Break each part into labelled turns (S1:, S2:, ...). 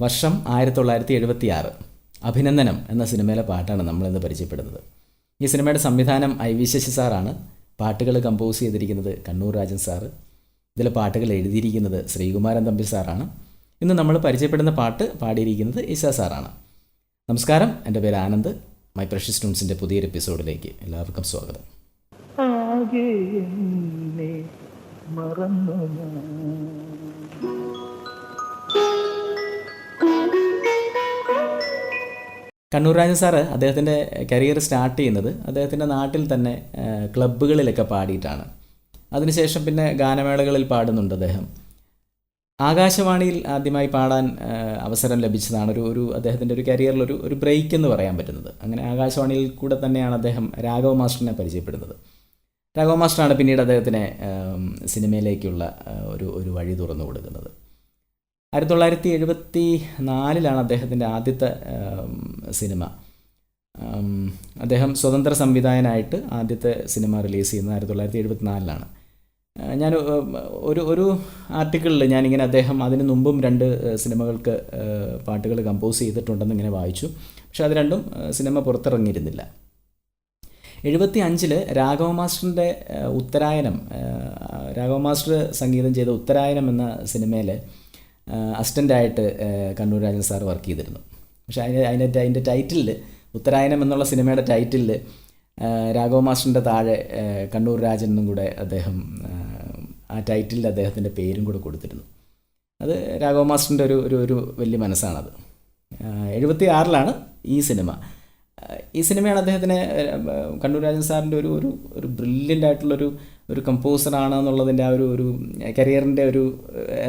S1: വർഷം ആയിരത്തി തൊള്ളായിരത്തി എഴുപത്തി ആറ് അഭിനന്ദനം എന്ന സിനിമയിലെ പാട്ടാണ് നമ്മളിന്ന് പരിചയപ്പെടുന്നത്. ഈ സിനിമയുടെ സംവിധാനം ഐ വി ശശി സാറാണ്. പാട്ടുകൾ കമ്പോസ് ചെയ്തിരിക്കുന്നത് കണ്ണൂർ രാജൻ സാറ്. ഇതിലെ പാട്ടുകൾ എഴുതിയിരിക്കുന്നത് ശ്രീകുമാരൻ തമ്പി സാറാണ്. ഇന്ന് നമ്മൾ പരിചയപ്പെടുന്ന പാട്ട് പാടിയിരിക്കുന്നത് ഈശ സാറാണ്. നമസ്കാരം. എന്റെ പേര് ആനന്ദ്. മൈ പ്രഷ്യസ് സ്റ്റൂൺസിന്റെ പുതിയൊരു എപ്പിസോഡിലേക്ക് എല്ലാവർക്കും സ്വാഗതം.
S2: മറന്നു
S1: കണ്ണൂർ രാജൻ സാറ് അദ്ദേഹത്തിന്റെ കരിയർ സ്റ്റാർട്ട് ചെയ്യുന്നത് അദ്ദേഹത്തിന്റെ നാട്ടിൽ തന്നെ ക്ലബ്ബുകളിലൊക്കെ പാടിയിട്ടാണ്. അതിനുശേഷം പിന്നെ ഗാനമേളകളിൽ പാടുന്നുണ്ട് അദ്ദേഹം. ആകാശവാണിയിൽ ആദ്യമായി പാടാൻ അവസരം ലഭിച്ചതാണ് ഒരു ഒരു അദ്ദേഹത്തിന്റെ ഒരു കരിയറിൽ ഒരു ഒരു ബ്രേക്ക് എന്ന് പറയാൻ പറ്റുന്നത്. അങ്ങനെ ആകാശവാണിയിൽ കൂടെ തന്നെയാണ് അദ്ദേഹം രാഘവ മാസ്റ്ററിനെ പരിചയപ്പെടുന്നത്. രാഘവ മാസ്റ്ററാണ് പിന്നീട് അദ്ദേഹത്തിന് സിനിമയിലേക്കുള്ള ഒരു ഒരു വഴി തുറന്നു കൊടുക്കുന്നത്. ആയിരത്തി തൊള്ളായിരത്തി എഴുപത്തി നാലിലാണ് അദ്ദേഹത്തിന്റെ ആദ്യത്തെ സിനിമ അദ്ദേഹം സ്വതന്ത്ര സംവിധായകനായിട്ട് ആദ്യത്തെ സിനിമ റിലീസ് ചെയ്യുന്നത് ആയിരത്തി തൊള്ളായിരത്തി എഴുപത്തി നാലിലാണ് ഞാൻ ഒരു ഒരു ആർട്ടിക്കിളിൽ ഞാനിങ്ങനെ അദ്ദേഹം അതിന് മുമ്പും രണ്ട് സിനിമകൾക്ക് പാട്ടുകൾ കമ്പോസ് ചെയ്തിട്ടുണ്ടെന്ന് ഇങ്ങനെ വായിച്ചു. പക്ഷെ അത് രണ്ടും സിനിമ പുറത്തിറങ്ങിയിരുന്നില്ല. എഴുപത്തി അഞ്ചിൽ രാഘവ മാസ്റ്ററിന്റെ ഉത്തരായനം രാഘവ മാസ്റ്റർ സംഗീതം ചെയ്ത ഉത്തരായനം എന്ന സിനിമയിൽ അസിസ്റ്റന്റായിട്ട് കണ്ണൂർ രാജൻ സാർ വർക്ക് ചെയ്തിരുന്നു. പക്ഷേ അതിന് അതിന്റെ അതിന്റെ ടൈറ്റിലിൽ ഉത്തരായനം എന്നുള്ള സിനിമയുടെ ടൈറ്റിലിൽ രാഘവ മാസ്റ്ററിന്റെ താഴെ കണ്ണൂർ രാജൻ എന്നും കൂടെ അദ്ദേഹം ആ ടൈറ്റിലിൽ അദ്ദേഹത്തിന്റെ പേരും കൂടെ കൊടുത്തിരുന്നു. അത് രാഘവ മാസ്റ്ററിന്റെ ഒരു ഒരു ഒരു വലിയ മനസ്സാണത്. എഴുപത്തി ആറിലാണ് ഈ സിനിമ. ഈ സിനിമയാണ് അദ്ദേഹത്തിന് കണ്ണൂർ രാജൻ സാറിന്റെ ഒരു ഒരു ഒരു ബ്രില്യന്റ് ആയിട്ടുള്ളൊരു ഒരു കമ്പോസറാണ് എന്നുള്ളതിന്റെ ആ ഒരു ഒരു കരിയറിന്റെ ഒരു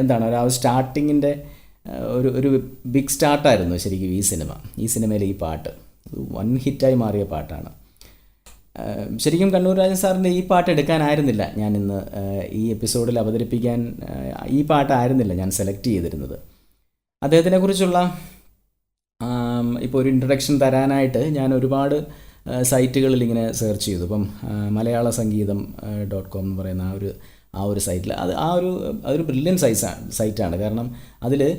S1: എന്താണ് എന്താണ് ഒരു ആ സ്റ്റാർട്ടിങ്ങിന്റെ ഒരു ഒരു ബിഗ് സ്റ്റാർട്ടായിരുന്നു ശരിക്കും ഈ സിനിമ. ഈ സിനിമയിലെ ഈ പാട്ട്. വൺ ഹിറ്റായി മാറിയ പാട്ടാണ്. ശരിക്കും കണ്ണൂർ രാജൻ സാറിന്റെ ഈ പാട്ട് എടുക്കാനായിരുന്നില്ല. ഞാൻ ഇന്ന് ഈ എപ്പിസോഡിൽ അവതരിപ്പിക്കാൻ ഈ പാട്ടായിരുന്നില്ല ഞാൻ സെലക്ട് ചെയ്തിരുന്നത്. അദ്ദേഹത്തിനെക്കുറിച്ചുള്ള ഇപ്പോൾ ഒരു ഇൻട്രഡക്ഷൻ തരാനായിട്ട് ഞാൻ ഒരുപാട് ആ, സൈറ്റുകളിൽ ഇങ്ങനെ സെർച്ച് ചെയ്തു. ഇപ്പം മലയാള സംഗീതം ഡോട്ട് കോം എന്ന് പറയുന്ന ആ ഒരു ആ ഒരു സൈറ്റിൽ അത് ആ ഒരു അതൊരു ബ്രില്യൻ സൈസാണ് സൈറ്റാണ് കാരണം അതിൽ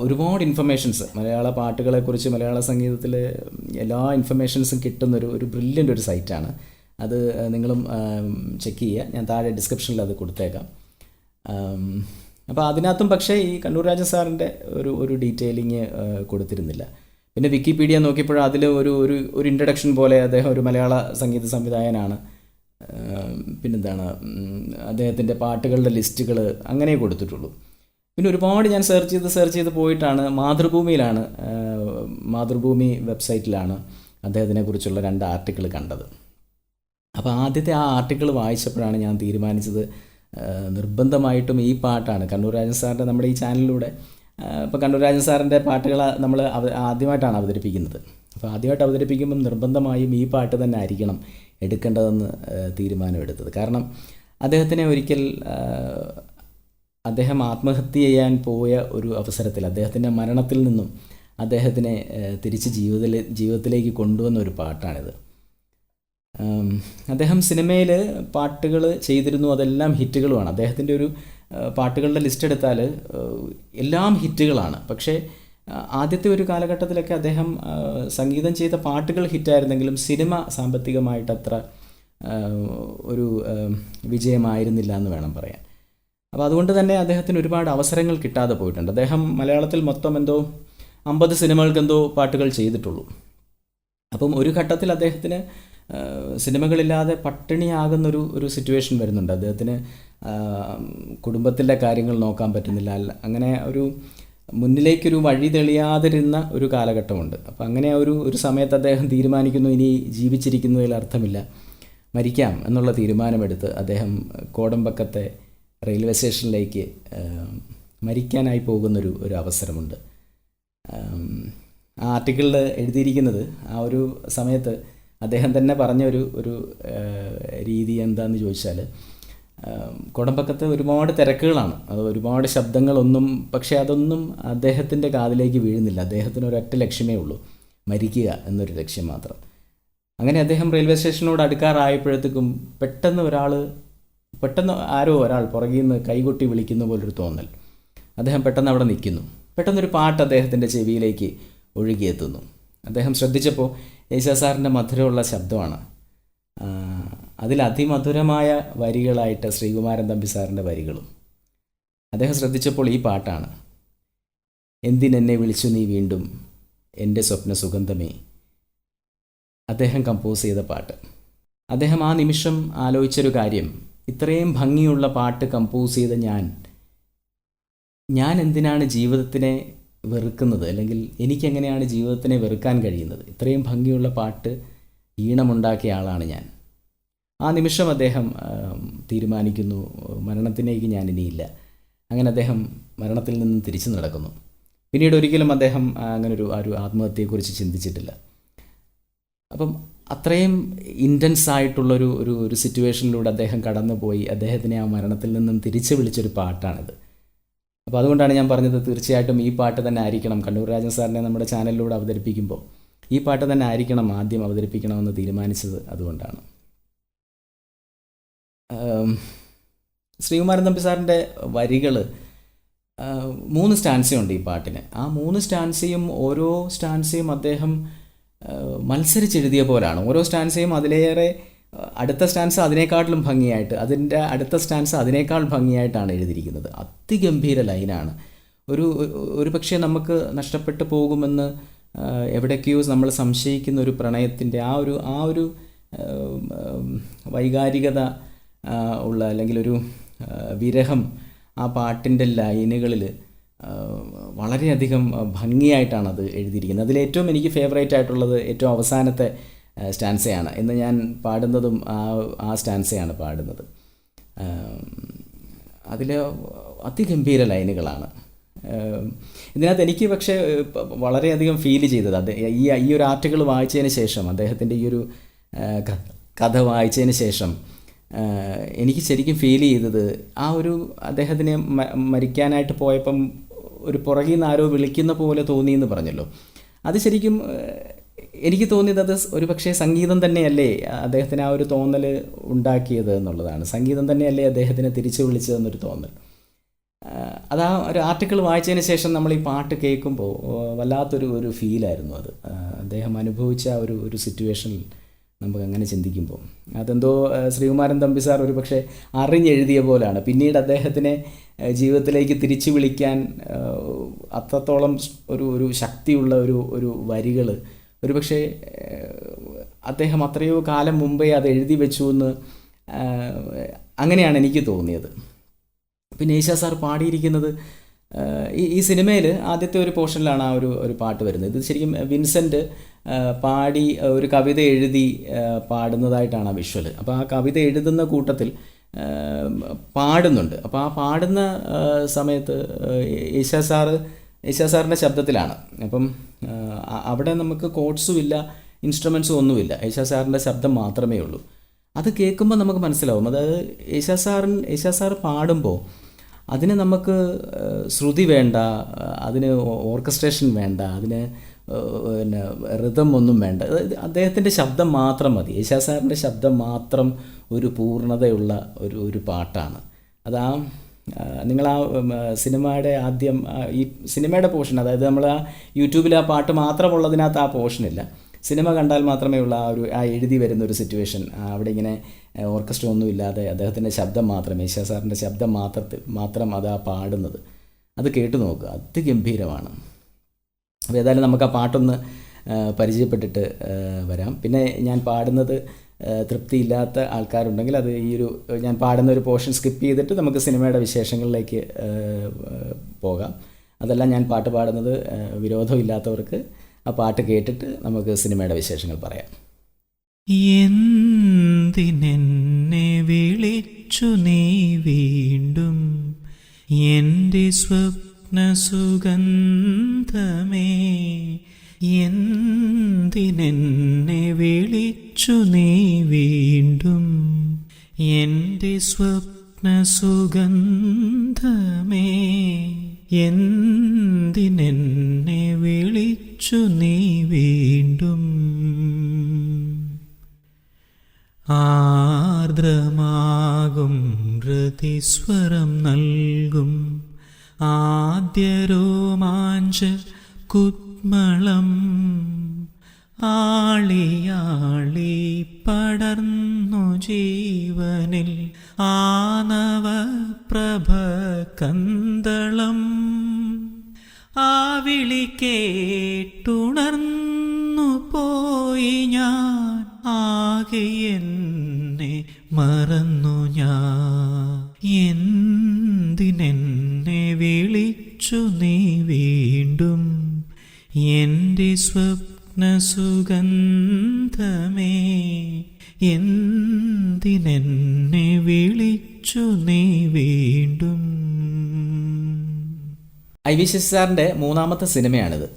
S1: ഒരുപാട് ഇൻഫർമേഷൻസ് മലയാള പാട്ടുകളെക്കുറിച്ച് മലയാള സംഗീതത്തിൽ എല്ലാ ഇൻഫർമേഷൻസും കിട്ടുന്നൊരു ഒരു ബ്രില്യന്റ് ഒരു സൈറ്റാണ് അത് നിങ്ങളും ചെക്ക് ചെയ്യുക. ഞാൻ താഴെ ഡിസ്ക്രിപ്ഷനിൽ അത് കൊടുത്തേക്കാം. അപ്പോൾ അതിനകത്തും പക്ഷേ ഈ കണ്ണൂർ രാജൻ സാറിന്റെ ഒരു ഒരു ഡീറ്റെയിലിങ് കൊടുത്തിരുന്നില്ല. പിന്നെ വിക്കിപീഡിയ നോക്കിയപ്പോൾ അതിൽ ഒരു ഒരു ഒരു ഇൻട്രഡക്ഷൻ പോലെ അദ്ദേഹം ഒരു മലയാള സംഗീത സംവിധായകനാണ്. പിന്നെന്താണ് അദ്ദേഹത്തിന്റെ പാട്ടുകളുടെ ലിസ്റ്റുകൾ അങ്ങനെ കൊടുത്തിട്ടുള്ളൂ. പിന്നെ ഒരുപാട് ഞാൻ സെർച്ച് ചെയ്ത് സെർച്ച് ചെയ്ത് പോയിട്ടാണ്. മാതൃഭൂമിയിലാണ് മാതൃഭൂമി വെബ്സൈറ്റിലാണ് അദ്ദേഹത്തിനെ കുറിച്ചുള്ള രണ്ട് ആർട്ടിക്കിൾ കണ്ടത്. അപ്പോൾ ആദ്യത്തെ ആ ആർട്ടിക്കിൾ വായിച്ചപ്പോഴാണ് ഞാൻ തീരുമാനിച്ചത് നിർബന്ധമായിട്ടും ഈ പാട്ടാണ്. കണ്ണൂർ രാജൻ സാറിന്റെ നമ്മുടെ ഈ ചാനലിലൂടെ ഇപ്പോൾ കണ്ണൂർ രാജൻ സാറിന്റെ പാട്ടുകൾ നമ്മൾ ആദ്യമായിട്ടാണ് അവതരിപ്പിക്കുന്നത്. അപ്പോൾ ആദ്യമായിട്ട് അവതരിപ്പിക്കുമ്പം നിർബന്ധമായും ഈ പാട്ട് തന്നെ ആയിരിക്കണം എടുക്കേണ്ടതെന്ന് തീരുമാനമെടുത്തത്. കാരണം അദ്ദേഹത്തിനെ ഒരിക്കൽ അദ്ദേഹം ആത്മഹത്യ ചെയ്യാൻ പോയ ഒരു അവസരത്തിൽ അദ്ദേഹത്തിന്റെ മരണത്തിൽ നിന്നും അദ്ദേഹത്തിനെ തിരിച്ച് ജീവിതത്തിൽ ജീവിതത്തിലേക്ക് കൊണ്ടുവന്ന ഒരു പാട്ടാണിത്. അദ്ദേഹം സിനിമയിൽ പാട്ടുകൾ ചെയ്തിരുന്നു അതെല്ലാം ഹിറ്റുകളുമാണ്. അദ്ദേഹത്തിന്റെ ഒരു പാട്ടുകളുടെ ലിസ്റ്റ് എടുത്താൽ എല്ലാം ഹിറ്റുകളാണ്. പക്ഷേ ആദ്യത്തെ ഒരു കാലഘട്ടത്തിലൊക്കെ അദ്ദേഹം സംഗീതം ചെയ്ത പാട്ടുകൾ ഹിറ്റായിരുന്നെങ്കിലും സിനിമ സാമ്പത്തികമായിട്ട് അത്ര ഒരു വിജയമായിരുന്നില്ല എന്ന് വേണം പറയാൻ. അപ്പോൾ അതുകൊണ്ട് തന്നെ അദ്ദേഹത്തിന് ഒരുപാട് അവസരങ്ങൾ കിട്ടാതെ പോയിട്ടുണ്ട്. അദ്ദേഹം മലയാളത്തിൽ മൊത്തം എന്തോ അമ്പത് സിനിമകൾക്ക് എന്തോ പാട്ടുകൾ ചെയ്തിട്ടുള്ളൂ. അപ്പം ഒരു ഘട്ടത്തിൽ അദ്ദേഹത്തിന് സിനിമകളില്ലാതെ പട്ടിണിയാകുന്നൊരു ഒരു സിറ്റുവേഷൻ വരുന്നുണ്ട്. അദ്ദേഹത്തിന് കുടുംബത്തിന്റെ കാര്യങ്ങൾ നോക്കാൻ പറ്റുന്നില്ല. അങ്ങനെ ഒരു മുന്നിലേക്കൊരു വഴി തെളിയാതിരുന്ന ഒരു കാലഘട്ടമുണ്ട്. അപ്പം അങ്ങനെ ഒരു ഒരു സമയത്ത് അദ്ദേഹം തീരുമാനിക്കുന്നു ഇനി ജീവിച്ചിരിക്കുന്നതിൽ അർത്ഥമില്ല. മരിക്കാം എന്നുള്ള തീരുമാനമെടുത്ത് അദ്ദേഹം കോടമ്പക്കത്തെ റെയിൽവേ സ്റ്റേഷനിലേക്ക് മരിക്കാനായി പോകുന്നൊരു ഒരു അവസരമുണ്ട്. ആ ആർട്ടിക്കിളിൽ എഴുതിയിരിക്കുന്നത് ആ ഒരു സമയത്ത് അദ്ദേഹം തന്നെ പറഞ്ഞ ഒരു ഒരു രീതി എന്താന്ന് ചോദിച്ചാൽ ആം, ഒരുപാട് തിരക്കുകളാണ്. അത് ഒരുപാട് ശബ്ദങ്ങളൊന്നും പക്ഷേ അതൊന്നും അദ്ദേഹത്തിന്റെ കാതിലേക്ക് വീഴുന്നില്ല. അദ്ദേഹത്തിന് ഒരൊറ്റ ലക്ഷ്യമേ ഉള്ളൂ. മരിക്കുക എന്നൊരു ലക്ഷ്യം മാത്രം. അങ്ങനെ അദ്ദേഹം റെയിൽവേ സ്റ്റേഷനോട് അടുക്കാറായപ്പോഴത്തേക്കും പെട്ടെന്ന് ഒരാൾ പെട്ടെന്ന് ആരോ ഒരാൾ പുറകിൽ നിന്ന് കൈകൊട്ടി വിളിക്കുന്ന പോലൊരു തോന്നൽ. അദ്ദേഹം പെട്ടെന്ന് അവിടെ നിൽക്കുന്നു. പെട്ടെന്നൊരു പാട്ട് അദ്ദേഹത്തിന്റെ ചെവിയിലേക്ക് ഒഴുകിയെത്തുന്നു. അദ്ദേഹം ശ്രദ്ധിച്ചപ്പോൾ യേശുദാസ് സാറിന്റെ മധുരമുള്ള ശബ്ദമാണ്. അതിൽ അതിമധുരമായ വരികളായിട്ട് ശ്രീകുമാരൻ തമ്പി സാറിന്റെ വരികളും. അദ്ദേഹം ശ്രദ്ധിച്ചപ്പോൾ ഈ പാട്ടാണ്. എന്തിനെന്നെ വിളിച്ചു നീ വീണ്ടും? എന്റെ സ്വപ്ന സുഗന്ധമേ. അദ്ദേഹം കമ്പോസ് ചെയ്ത പാട്ട്. അദ്ദേഹം ആ നിമിഷം ആലോചിച്ചൊരു കാര്യം. ഇത്രയും ഭംഗിയുള്ള പാട്ട് കമ്പോസ് ചെയ്ത ഞാൻ ഞാൻ എന്തിനാണ് ജീവിതത്തിനെ വെറുക്കുന്നത് അല്ലെങ്കിൽ എനിക്കെങ്ങനെയാണ് ജീവിതത്തിനെ വെറുക്കാൻ കഴിയുന്നത്? ഇത്രയും ഭംഗിയുള്ള പാട്ട് ഈണമുണ്ടാക്കിയ ആളാണ് ഞാൻ. ആ നിമിഷം അദ്ദേഹം തീരുമാനിക്കുന്നു മരണത്തിലേക്ക് ഞാൻ ഇനിയില്ല. അങ്ങനെ അദ്ദേഹം മരണത്തിൽ നിന്നും തിരിച്ചു നടക്കുന്നു. പിന്നീട് ഒരിക്കലും അദ്ദേഹം അങ്ങനൊരു ആ ഒരു ആത്മഹത്യയെക്കുറിച്ച് ചിന്തിച്ചിട്ടില്ല. അപ്പം അത്രയും ഇന്റൻസ് ആയിട്ടുള്ളൊരു ഒരു ഒരു സിറ്റുവേഷനിലൂടെ അദ്ദേഹം കടന്നുപോയി. അദ്ദേഹത്തിനെ ആ മരണത്തിൽ നിന്നും തിരിച്ചു വിളിച്ചൊരു പാട്ടാണിത്. അപ്പോൾ അതുകൊണ്ടാണ് ഞാൻ പറഞ്ഞത് തീർച്ചയായിട്ടും ഈ പാട്ട് തന്നെ ആയിരിക്കണം. കണ്ണൂർ രാജൻ സാറിനെ നമ്മുടെ ചാനലിലൂടെ അവതരിപ്പിക്കുമ്പോൾ ഈ പാട്ട് തന്നെ ആയിരിക്കണം ആദ്യം അവതരിപ്പിക്കണമെന്ന് തീരുമാനിച്ചത് അതുകൊണ്ടാണ്. ശ്രീകുമാരൻ തമ്പി സാറിന്റെ വരികൾ മൂന്ന് സ്റ്റാൻസയുണ്ട് ഈ പാട്ടിന്. ആ മൂന്ന് സ്റ്റാൻസയും ഓരോ സ്റ്റാൻസയും അദ്ദേഹം മത്സരിച്ചെഴുതിയ പോലാണ്. ഓരോ സ്റ്റാൻസയും അതിലേറെ അടുത്ത സ്റ്റാൻസ് അതിനേക്കാട്ടിലും ഭംഗിയായിട്ട് അതിന്റെ അടുത്ത സ്റ്റാൻസ് അതിനേക്കാൾ ഭംഗിയായിട്ടാണ് എഴുതിയിരിക്കുന്നത്. അതിഗംഭീര ലൈനാണ്. ഒരു ഒരു പക്ഷേ നമുക്ക് നഷ്ടപ്പെട്ടു പോകുമെന്ന് എവിടേക്കോ നമ്മൾ സംശയിക്കുന്ന ഒരു പ്രണയത്തിന്റെ ആ ഒരു ആ ഒരു വൈകാരികത ഉള്ള അല്ലെങ്കിൽ ഒരു വിരഹം ആ പാട്ടിന്റെ ലൈനുകളിൽ വളരെയധികം ഭംഗിയായിട്ടാണ് അത് എഴുതിയിരിക്കുന്നത്. അതിലേറ്റവും എനിക്ക് ഫേവറേറ്റ് ആയിട്ടുള്ളത് ഏറ്റവും അവസാനത്തെ സ്റ്റാൻസയാണ്. ഇന്ന് ഞാൻ പാടുന്നതും ആ ആ സ്റ്റാൻസയാണ് പാടുന്നത്. അതിൽ അതിഗംഭീര ലൈനുകളാണ്. ഇതിനകത്ത് എനിക്ക് പക്ഷേ വളരെയധികം ഫീൽ ചെയ്തത് അത് ഈ ഈ ഒരു ആർട്ടിക്കിൾ വായിച്ചതിന് ശേഷം അദ്ദേഹത്തിന്റെ ഈ ഒരു കഥ വായിച്ചതിന് ശേഷം എനിക്ക് ശരിക്കും ഫീൽ ചെയ്തത് ആ ഒരു അദ്ദേഹത്തിനെ മരിക്കാനായിട്ട് പോയപ്പം ഒരു പുറകിൽ നിന്ന് ആരോ വിളിക്കുന്ന പോലെ തോന്നി എന്ന് പറഞ്ഞല്ലോ. അത് ശരിക്കും എനിക്ക് തോന്നിയത് അത് ഒരു പക്ഷേ സംഗീതം തന്നെയല്ലേ അദ്ദേഹത്തിന് ആ ഒരു തോന്നൽ ഉണ്ടാക്കിയത് എന്നുള്ളതാണ്. സംഗീതം തന്നെയല്ലേ അദ്ദേഹത്തിനെ തിരിച്ചു വിളിച്ചതെന്നൊരു തോന്നൽ. അതാ ആ ഒരു ആർട്ടിക്കിൾ വായിച്ചതിന് ശേഷം നമ്മൾ ഈ പാട്ട് കേൾക്കുമ്പോൾ വല്ലാത്തൊരു ഒരു ഫീലായിരുന്നു അത്. അദ്ദേഹം അനുഭവിച്ച ഒരു ഒരു സിറ്റുവേഷനിൽ നമുക്ക് അങ്ങനെ ചിന്തിക്കുമ്പോൾ. അതെന്തോ ശ്രീകുമാരൻ തമ്പി സാർ ഒരു പക്ഷേ അറിഞ്ഞെഴുതിയ പോലാണ്. പിന്നീട് അദ്ദേഹത്തിനെ ജീവിതത്തിലേക്ക് തിരിച്ചു വിളിക്കാൻ അത്രത്തോളം ഒരു ഒരു ശക്തിയുള്ള ഒരു ഒരു വരികൾ ഒരു പക്ഷേ അദ്ദേഹം അത്രയോ കാലം മുമ്പേ അത് എഴുതി വെച്ചു എന്ന് അങ്ങനെയാണ് എനിക്ക് തോന്നിയത്. പിന്നെ ഈശാ സാർ പാടിയിരിക്കുന്നത് ഈ ഈ സിനിമയിൽ ആദ്യത്തെ ഒരു പോർഷനിലാണ് ആ ഒരു ഒരു പാട്ട് വരുന്നത്. ഇത് ശരിക്കും വിൻസെന്റ് പാടി ഒരു കവിത എഴുതി പാടുന്നതായിട്ടാണ് ആ വിഷ്വൽ അപ്പോൾ ആ കവിത എഴുതുന്ന കൂട്ടത്തിൽ പാടുന്നുണ്ട്. അപ്പോൾ ആ പാടുന്ന സമയത്ത് ഈശാ സാറ് ഈശാ സാറിന്റെ ശബ്ദത്തിലാണ്. അപ്പം അവിടെ നമുക്ക് കോഡ്സും ഇല്ല ഇൻസ്ട്രുമെൻസും ഒന്നുമില്ല. ഈശാ സാറിന്റെ ശബ്ദം മാത്രമേ ഉള്ളൂ. അത് കേൾക്കുമ്പോൾ നമുക്ക് മനസ്സിലാവും. അതായത് യേശാ സാറിൻ യേശാ സാർ പാടുമ്പോൾ അതിന് നമുക്ക് ശ്രുതി വേണ്ട അതിന് ഓർക്കസ്ട്രേഷൻ വേണ്ട അതിന് പിന്നെ ഋതം ഒന്നും വേണ്ട. അദ്ദേഹത്തിന്റെ ശബ്ദം മാത്രം മതി. യേശാ സാറിന്റെ ശബ്ദം മാത്രം ഒരു പൂർണതയുള്ള ഒരു ഒരു പാട്ടാണ്. അതാ ആ ഉം, ആ, സിനിമയുടെ ആദ്യം ഈ സിനിമയുടെ പോർഷൻ അതായത് നമ്മൾ ആ യൂട്യൂബിൽ ആ പാട്ട് മാത്രമുള്ളതിനകത്ത് ആ പോർഷനില്ല സിനിമ കണ്ടാൽ മാത്രമേ ഉള്ള ആ ഒരു ആ എഴുതി വരുന്ന ഒരു സിറ്റുവേഷൻ അവിടെ ഇങ്ങനെ ഓർക്കസ്ട്ര ഒന്നും ഇല്ലാതെ അദ്ദേഹത്തിന്റെ ശബ്ദം മാത്രം യേശാ സാറിന്റെ ശബ്ദം മാത്രത്തിൽ മാത്രം അത് ആ പാടുന്നത്. അത് കേട്ടു നോക്കുക അതിഗംഭീരമാണ്. അപ്പോൾ ഏതായാലും നമുക്ക് ആ പാട്ടൊന്ന് പരിചയപ്പെട്ടിട്ട് വരാം. പിന്നെ ഞാൻ പാടുന്നത് തൃപ്തിയില്ലാത്ത ആൾക്കാരുണ്ടെങ്കിൽ അത് ഈ ഒരു ഞാൻ പാടുന്ന ഒരു പോർഷൻ സ്കിപ്പ് ചെയ്തിട്ട് നമുക്ക് സിനിമയുടെ വിശേഷങ്ങളിലേക്ക് പോകാം. അതല്ല ഞാൻ പാട്ട് പാടുന്നത് വിരോധമില്ലാത്തവർക്ക് ആ പാട്ട് കേട്ടിട്ട് നമുക്ക് സിനിമയുടെ വിശേഷങ്ങൾ പറയാം.
S3: എന്തിനെന്നെ വിളിച്ചു നീ വീണ്ടും? എന്റെ സ്വപ്ന സുഗന്ധമേ എന്തിനെന്നെ വിളിച്ചു നീ വീണ്ടും. എന്റെ സ്വപ്ന സുഗന്ധമേ എന്തിനെന്നെ വിളിച്ചു നീ വീണ്ടും? ആർദ്രമാകും ഹൃതിസ്വരം നൽകും ആദ്യരോമാഞ്ചമേ ആളിയാളി പടർന്നു ജീവനിൽ ആനവ പ്രഭ കന്തളം ആവിളി കേട്ടുണർന്നു പോയി ഞാൻ. ആകെ എന്നെ മറന്നു ഞാൻ. എന്തിനെന്നെ വിളിച്ചു നീ വീണ്ടും? എന്റെ സ്വപ്ന സുഗന്ധമേ എന്തിനെന്നെ വിളിച്ചു നീ വീണ്ടും?
S1: ഐ വി ശശി സാറിന്റെ മൂന്നാമത്തെ സിനിമയാണിത്.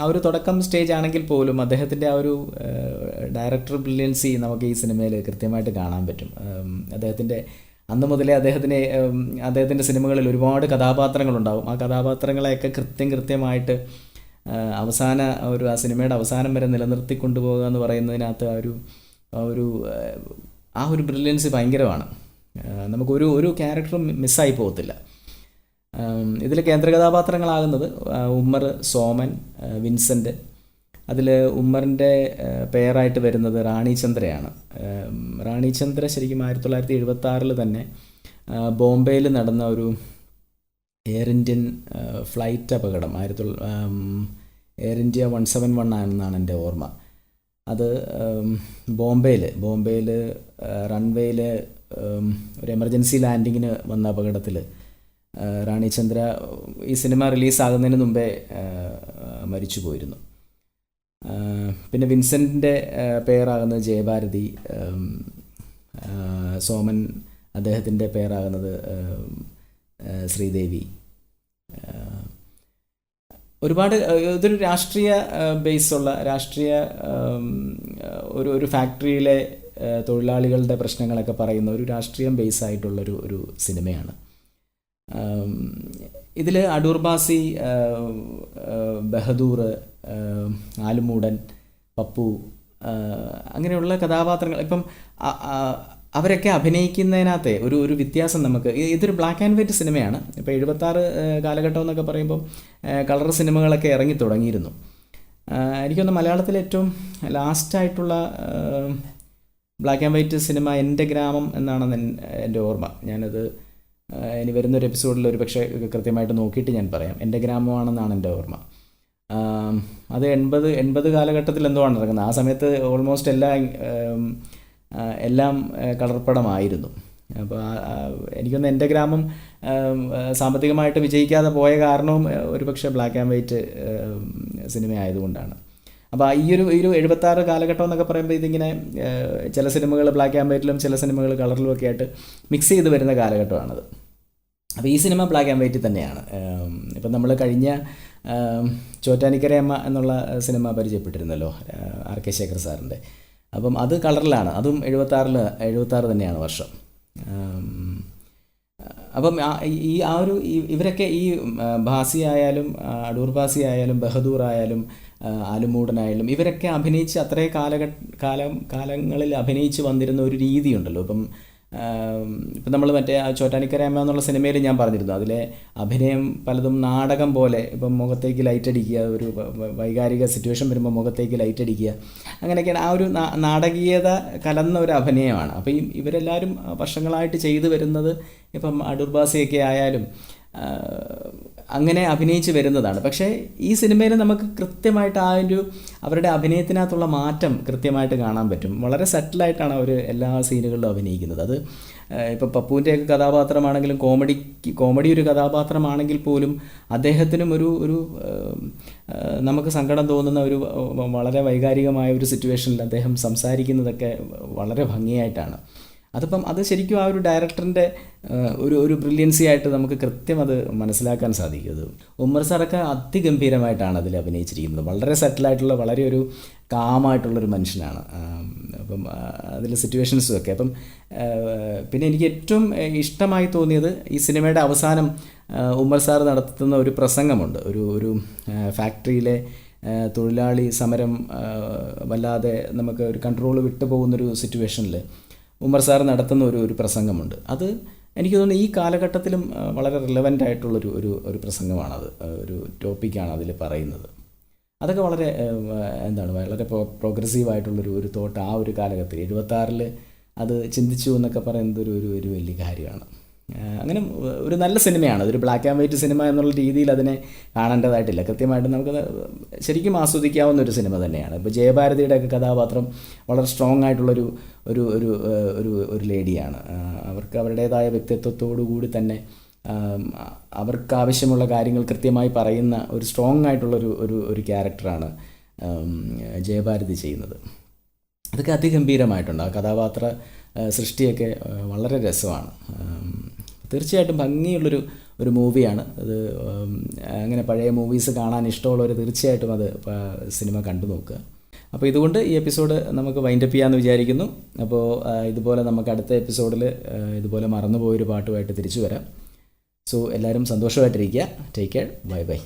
S1: ആ ഒരു തുടക്കം സ്റ്റേജ് ആണെങ്കിൽ പോലും അദ്ദേഹത്തിന്റെ ആ ഒരു ഡയറക്ടർ ബ്രില്യൻസി നമുക്ക് ഈ സിനിമയിൽ കൃത്യമായിട്ട് കാണാൻ പറ്റും. അദ്ദേഹത്തിന്റെ അന്ന് മുതലേ അദ്ദേഹത്തിന് അദ്ദേഹത്തിന്റെ സിനിമകളിൽ ഒരുപാട് കഥാപാത്രങ്ങളുണ്ടാവും. ആ കഥാപാത്രങ്ങളെയൊക്കെ കൃത്യം കൃത്യമായിട്ട് അവസാന ഒരു ആ സിനിമയുടെ അവസാനം വരെ നിലനിർത്തി കൊണ്ടുപോകുക എന്ന് പറയുന്നതിനകത്ത് ആ ഒരു ആ ഒരു ആ, ഒരു ബ്രില്യൻസ് ഭയങ്കരമാണ്. നമുക്കൊരു ഒരു ക്യാരക്ടറും മിസ്സായി പോകത്തില്ല. ഇതിൽ കേന്ദ്ര കഥാപാത്രങ്ങളാകുന്നത് ഉമ്മർ സോമൻ വിൻസെന്റ് അതിൽ ഉമ്മറിന്റെ പേരായിട്ട് വരുന്നത് റാണി ചന്ദ്രയാണ്. റാണി ചന്ദ്ര ശരിക്കും ആയിരത്തി തൊള്ളായിരത്തി എഴുപത്തി ആറിൽ തന്നെ ബോംബെയിൽ നടന്ന ഒരു എയർ ഇന്ത്യൻ ഫ്ലൈറ്റ് അപകടം. ആയിരത്തി Air India one seven one ആണെന്നാണ് എന്റെ ഓർമ്മ. അത് ബോംബെയിൽ ബോംബെയിൽ റൺവേയിൽ ഒരു എമർജൻസി ലാൻഡിങ്ങിന് വന്ന അപകടത്തിൽ റാണി ചന്ദ്ര ഈ സിനിമ റിലീസാകുന്നതിന് മുമ്പേ മരിച്ചു പോയിരുന്നു പിന്നെ വിൻസെന്റിന്റെ പേരാകുന്നത് ജയഭാരതി സോമൻ അദ്ദേഹത്തിന്റെ പേരാകുന്നത് ശ്രീദേവി. ഒരുപാട് ഇതൊരു രാഷ്ട്രീയ ബേസുള്ള രാഷ്ട്രീയ ഒരു ഒരു ഫാക്ടറിയിലെ തൊഴിലാളികളുടെ പ്രശ്നങ്ങളൊക്കെ പറയുന്ന ഒരു രാഷ്ട്രീയം ബേസ് ആയിട്ടുള്ളൊരു ഒരു സിനിമയാണ്. ഇതിൽ അടൂർ ബാസി ആ, ആ, ബഹദൂർ ആലുമൂടൻ പപ്പു അങ്ങനെയുള്ള കഥാപാത്രങ്ങൾ. ഇപ്പം അവരൊക്കെ അഭിനയിക്കുന്നതിനകത്തെ ഒരു ഒരു വ്യത്യാസം നമുക്ക് ഇതൊരു ബ്ലാക്ക് ആൻഡ് വൈറ്റ് സിനിമയാണ്. ഇപ്പോൾ എഴുപത്താറ് കാലഘട്ടം എന്നൊക്കെ പറയുമ്പോൾ കളർ സിനിമകളൊക്കെ ഇറങ്ങി തുടങ്ങിയിരുന്നു. എനിക്കൊന്ന് മലയാളത്തിലെ ഏറ്റവും ലാസ്റ്റായിട്ടുള്ള black and white cinema Ente Gramam എന്നാണ് എന്റെ ഓർമ്മ. ഞാനത് ഇനി വരുന്നൊരു എപ്പിസോഡിൽ ഒരു പക്ഷേ കൃത്യമായിട്ട് നോക്കിയിട്ട് ഞാൻ പറയാം. എന്റെ ഗ്രാമമാണെന്നാണ് എന്റെ ഓർമ്മ. അത് എൺപത് എൺപത് കാലഘട്ടത്തിൽ എന്തോ ആണ് ആ സമയത്ത് ഓൾമോസ്റ്റ് എല്ലാ എല്ലാം കളർപ്പടമായിരുന്നു. അപ്പോൾ എനിക്കൊന്ന് എന്റെ ഗ്രാമം സാമ്പത്തികമായിട്ട് വിജയിക്കാതെ പോയ കാരണവും ഒരുപക്ഷെ ബ്ലാക്ക് ആൻഡ് വൈറ്റ് സിനിമ ആയതുകൊണ്ടാണ് അപ്പോൾ ഈ ഒരു ഒരു എഴുപത്താറ് കാലഘട്ടം എന്നൊക്കെ പറയുമ്പോൾ ഇതിങ്ങനെ ചില സിനിമകൾ ബ്ലാക്ക് ആൻഡ് വൈറ്റിലും ചില സിനിമകൾ കളറിലും ഒക്കെ ആയിട്ട് മിക്സ് ചെയ്ത് വരുന്ന കാലഘട്ടമാണത്. അപ്പോൾ ഈ സിനിമ ബ്ലാക്ക് ആൻഡ് വൈറ്റിൽ തന്നെയാണ്. ഇപ്പം നമ്മൾ കഴിഞ്ഞ ചോറ്റാനിക്കരയമ്മ എന്നുള്ള സിനിമ പരിചയപ്പെട്ടിരുന്നല്ലോ ആർ കെ ശേഖർ സാറിന്റെ. അപ്പം അത് കളറിലാണ്. അതും എഴുപത്താറിൽ എഴുപത്താറ് തന്നെയാണ് വർഷം. അപ്പം ഈ ആ ഒരു ഇവരൊക്കെ ഈ ഭാസി ആയാലും അടൂർ ഭാസി ആയാലും ബഹദൂർ ആയാലും ആലുമൂടനായാലും ഇവരൊക്കെ അഭിനയിച്ച് അത്രേ കാലഘട്ട കാലം കാലങ്ങളിൽ അഭിനയിച്ച് വന്നിരുന്ന ഒരു രീതിയുണ്ടല്ലോ. ഇപ്പം ഇപ്പം നമ്മൾ മറ്റേ ആ ചോറ്റാനിക്കരയമ്മ എന്നുള്ള സിനിമയിൽ ഞാൻ പറഞ്ഞിരുന്നു. അതിലെ അഭിനയം പലതും നാടകം പോലെ ഇപ്പം മുഖത്തേക്ക് ലൈറ്റ് അടിക്കുക ഒരു വൈകാരിക സിറ്റുവേഷൻ വരുമ്പോൾ മുഖത്തേക്ക് ലൈറ്റ് അടിക്കുക അങ്ങനെയൊക്കെയാണ്. ആ ഒരു നാടകീയത കലർന്ന ഒരു അഭിനയമാണ്. അപ്പോൾ ഈ ഇവരെല്ലാവരും വർഷങ്ങളായിട്ട് ചെയ്തു വരുന്നത് ഇപ്പം അടൂർബാസിയൊക്കെ ആയാലും അങ്ങനെ അഭിനയിച്ച് വരുന്നതാണ്. പക്ഷേ ഈ സിനിമയിൽ നമുക്ക് കൃത്യമായിട്ട് ആ ഒരു അവരുടെ അഭിനയത്തിനകത്തുള്ള മാറ്റം കൃത്യമായിട്ട് കാണാൻ പറ്റും. വളരെ സെറ്റിലായിട്ടാണ് അവർ എല്ലാ സീനുകളിലും അഭിനയിക്കുന്നത്. അത് ഇപ്പോൾ പപ്പുവിന്റെയൊക്കെ കഥാപാത്രമാണെങ്കിലും കോമഡി കോമഡി ഒരു കഥാപാത്രമാണെങ്കിൽ പോലും അദ്ദേഹത്തിനും ഒരു ഒരു നമുക്ക് സങ്കടം തോന്നുന്ന ഒരു വളരെ വൈകാരികമായ ഒരു സിറ്റുവേഷനിൽ അദ്ദേഹം സംസാരിക്കുന്നതൊക്കെ വളരെ ഭംഗിയായിട്ടാണ്. അതിപ്പം അത് ശരിക്കും ആ ഒരു ഡയറക്ടറിന്റെ ഒരു ഒരു ബ്രില്യൻസി ആയിട്ട് നമുക്ക് കൃത്യം അത് മനസ്സിലാക്കാൻ സാധിക്കും. അത് ഉമ്മർ സാറൊക്കെ അതിഗംഭീരമായിട്ടാണ് അതിൽ അഭിനയിച്ചിരിക്കുന്നത്. വളരെ സെറ്റിലായിട്ടുള്ള വളരെ ഒരു കാമായിട്ടുള്ളൊരു മനുഷ്യനാണ്. അപ്പം അതിലെ സിറ്റുവേഷൻസും ഒക്കെ. അപ്പം പിന്നെ എനിക്ക് ഏറ്റവും ഇഷ്ടമായി തോന്നിയത് ഈ സിനിമയുടെ അവസാനം ഉമ്മർ സാർ നടത്തുന്ന ഒരു പ്രസംഗമുണ്ട്. ഒരു ഒരു ഫാക്ടറിയിലെ തൊഴിലാളി സമരം വല്ലാതെ നമുക്ക് ഒരു കൺട്രോൾ വിട്ടു പോകുന്നൊരു സിറ്റുവേഷനിൽ ഉമ്മർ സാർ നടത്തുന്ന ഒരു ഒരു പ്രസംഗമുണ്ട്. അത് എനിക്ക് തോന്നുന്നു ഈ കാലഘട്ടത്തിലും വളരെ റിലവന്റ് ആയിട്ടുള്ളൊരു ഒരു ഒരു പ്രസംഗമാണത്. ഒരു ടോപ്പിക്കാണ് അതിൽ പറയുന്നത്. അതൊക്കെ വളരെ എന്താണ് വളരെ പ്രോഗ്രസീവ് ആയിട്ടുള്ളൊരു ഒരു തോട്ട് ആ ഒരു കാലഘട്ടത്തിൽ. എഴുപത്താറിൽ അത് ചിന്തിച്ചു എന്നൊക്കെ പറയുന്നത് ഒരു ഒരു വലിയ കാര്യമാണ്. അങ്ങനെ ഒരു നല്ല സിനിമയാണ്. അതൊരു ബ്ലാക്ക് ആൻഡ് വൈറ്റ് സിനിമ എന്നുള്ള രീതിയിൽ അതിനെ കാണേണ്ടതായിട്ടില്ല. കൃത്യമായിട്ട് നമുക്ക് ശരിക്കും ആസ്വദിക്കാവുന്ന ഒരു സിനിമ തന്നെയാണ്. ഇപ്പോൾ ജയഭാരതിയുടെ ഒക്കെ കഥാപാത്രം വളരെ സ്ട്രോങ് ആയിട്ടുള്ളൊരു ഒരു ഒരു ഒരു ഒരു ലേഡിയാണ്. അവർക്ക് അവരുടേതായ വ്യക്തിത്വത്തോടു കൂടി തന്നെ അവർക്ക് ആവശ്യമുള്ള കാര്യങ്ങൾ കൃത്യമായി പറയുന്ന ഒരു സ്ട്രോങ് ആയിട്ടുള്ളൊരു ഒരു ഒരു ക്യാരക്ടറാണ് ജയഭാരതി ചെയ്യുന്നത്. അതൊക്കെ അതിഗംഭീരമായിട്ടുണ്ട്. ആ കഥാപാത്ര സൃഷ്ടിയൊക്കെ വളരെ രസമാണ്. തീർച്ചയായിട്ടും ഭംഗിയുള്ളൊരു ഒരു മൂവിയാണ് അത് അങ്ങനെ പഴയ മൂവീസ് കാണാൻ ഇഷ്ടമുള്ളവർ തീർച്ചയായിട്ടും അത് സിനിമ കണ്ടു നോക്കുക. അപ്പോൾ ഇതുകൊണ്ട് ഈ എപ്പിസോഡ് നമുക്ക് വൈൻഡപ്പ് ചെയ്യാമെന്ന് വിചാരിക്കുന്നു. അപ്പോൾ ഇതുപോലെ നമുക്ക് അടുത്ത എപ്പിസോഡിൽ ഇതുപോലെ മറന്നുപോയൊരു പാട്ടുമായിട്ട് തിരിച്ചു വരാം. സോ എല്ലാവരും സന്തോഷമായിട്ടിരിക്കുക. Take care bye bye